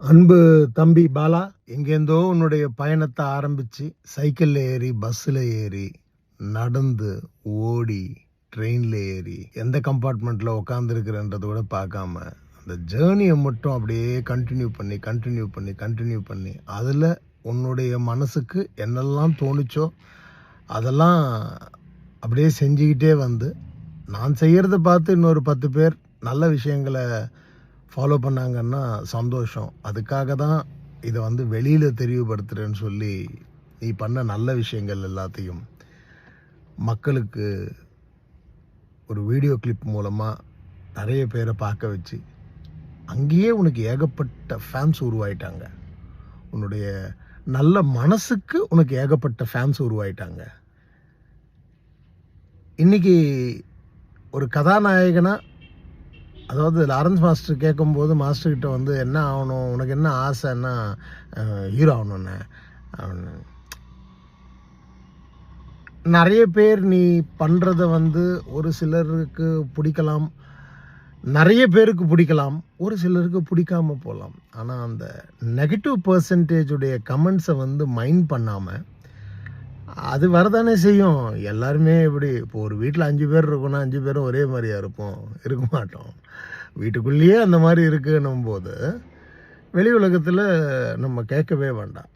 அன்பு தம்பி பாலா எங்கேருந்தோ உன்னுடைய பயணத்தை ஆரம்பித்து சைக்கிளில் ஏறி பஸ்ஸில் ஏறி நடந்து ஓடி ட்ரெயினில் ஏறி எந்த கம்பார்ட்மெண்ட்டில் உட்காந்துருக்குறன்றத கூட பார்க்காம அந்த ஜேர்னியை மட்டும் அப்படியே கண்டினியூ பண்ணி கண்டினியூ பண்ணி கண்டினியூ பண்ணி அதில் உன்னுடைய மனசுக்கு என்னெல்லாம் தோணுச்சோ அதெல்லாம் அப்படியே செஞ்சுக்கிட்டே வந்து நான் செய்கிறத பார்த்து இன்னொரு பத்து பேர் நல்ல விஷயங்களை ஃபாலோ பண்ணாங்கன்னா சந்தோஷம். அதுக்காக தான் இதை வந்து வெளியில் தெரியப்படுத்துகிறேன்னு சொல்லி நீ பண்ண நல்ல விஷயங்கள் எல்லாத்தையும் மக்களுக்கு ஒரு வீடியோ கிளிப் மூலமாக நிறைய பேரை பார்க்க வச்சு அங்கேயே உனக்கு ஏகப்பட்ட ஃபேன்ஸ் உருவாயிட்டாங்க. உன்னுடைய நல்ல மனசுக்கு உனக்கு ஏகப்பட்ட ஃபேன்ஸ் உருவாயிட்டாங்க. இன்னைக்கு ஒரு கதாநாயகனாக அதாவது லாரன்ஸ் மாஸ்டர் கேட்கும்போது மாஸ்டர்கிட்ட வந்து என்ன ஆகணும்? உனக்கு என்ன ஆசைன்னா ஹீரோ ஆகணுன்னு நிறைய பேர் நீ பண்ணுறத வந்து ஒரு சிலருக்கு பிடிக்கலாம். நிறைய பேருக்கு பிடிக்கலாம். ஒரு சிலருக்கு பிடிக்காம போகலாம். ஆனால் அந்த நெகட்டிவ் பர்சன்டேஜுடைய கமெண்ட்ஸை வந்து மைண்ட் பண்ணாமல் அது வரதானே செய்யும். எல்லாருமே இப்படி இப்போ ஒரு வீட்டில் அஞ்சு பேர் இருக்கோன்னா அஞ்சு பேரும் ஒரே மாதிரியா இருப்போம். இருக்க மாட்டோம். வீட்டுக்குள்ளேயே அந்த மாதிரி இருக்குன்னும் போது வெளி உலகத்தில் நம்ம கேட்கவே வேண்டாம்.